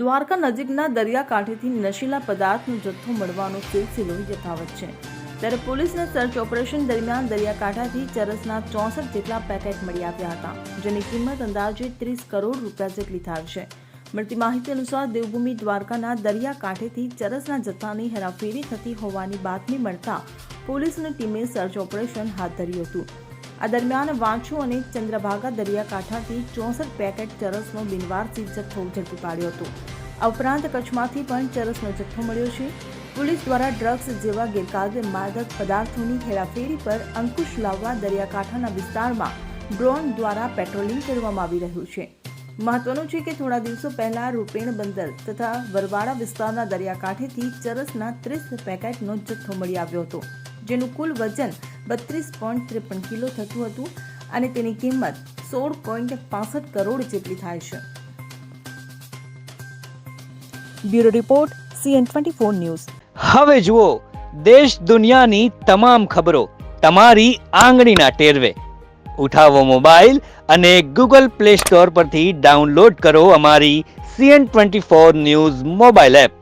દ્વારકા નજીકના દરિયાકાંઠેથી નશીલા પદાર્થનો જથ્થો મળવાનો સિલસિલો યથાવત છે. ત્યારે પોલીસને સર્ચ ઓપરેશન દરમિયાન દરિયાકાંઠાથી ચરસના ચોસઠ જેટલા પેકેટ મળી આવ્યા હતા, જેની કિંમત અંદાજે ત્રીસ કરોડ રૂપિયા જેટલી થાય છે. મળતી માહિતી અનુસાર દેવભૂમિ દ્વારકાના દરિયાકાંઠેથી ચરસના જથ્થાની હેરાફેરી થતી હોવાની બાતમી મળતા પોલીસની ટીમે સર્ચ ઓપરેશન હાથ ધર્યું હતું. આ દરમિયાન વાંછુ અને ચંદ્રભાગા દરિયાકાંઠાથી ચોસઠ પેકેટ ચરસનો બિનવારસી જથ્થો ઝડપી પાડ્યો હતો. આ ઉપરાંત કચ્છમાંથી પણ ચરસનો જથ્થો મળ્યો છે. પોલીસ દ્વારા ડ્રગ્સ જેવા ગેરકાયદે માદક પદાર્થોની હેરાફેરી પર અંકુશ લાવવા દરિયાકાંઠાના વિસ્તારમાં ડ્રોન દ્વારા પેટ્રોલિંગ કરવામાં આવી રહ્યું છે. મહત્વનું છે કે થોડા દિવસો પહેલા રૂપેણ બંદર તથા વરવાડા વિસ્તારના દરિયાકાંઠેથી ચરસના ત્રીસ પેકેટનો જથ્થો મળી આવ્યો હતો, જેનું કુલ વજન બત્રીસ પોઈન્ટ ત્રેપન કિલો થતું હતું અને તેની કિંમત સોળ પોઈન્ટ પાસઠ કરોડ જેટલી થાય છે. Bureau report, CN twenty four news. હવે જુઓ, દેશ દુનિયાની તમામ ખબરો તમારી આંગળીના ટેરવે. ઉઠાવો મોબાઈલ અને ગૂગલ પ્લે સ્ટોર પરથી ડાઉનલોડ કરો અમારી CN twenty four news mobile app.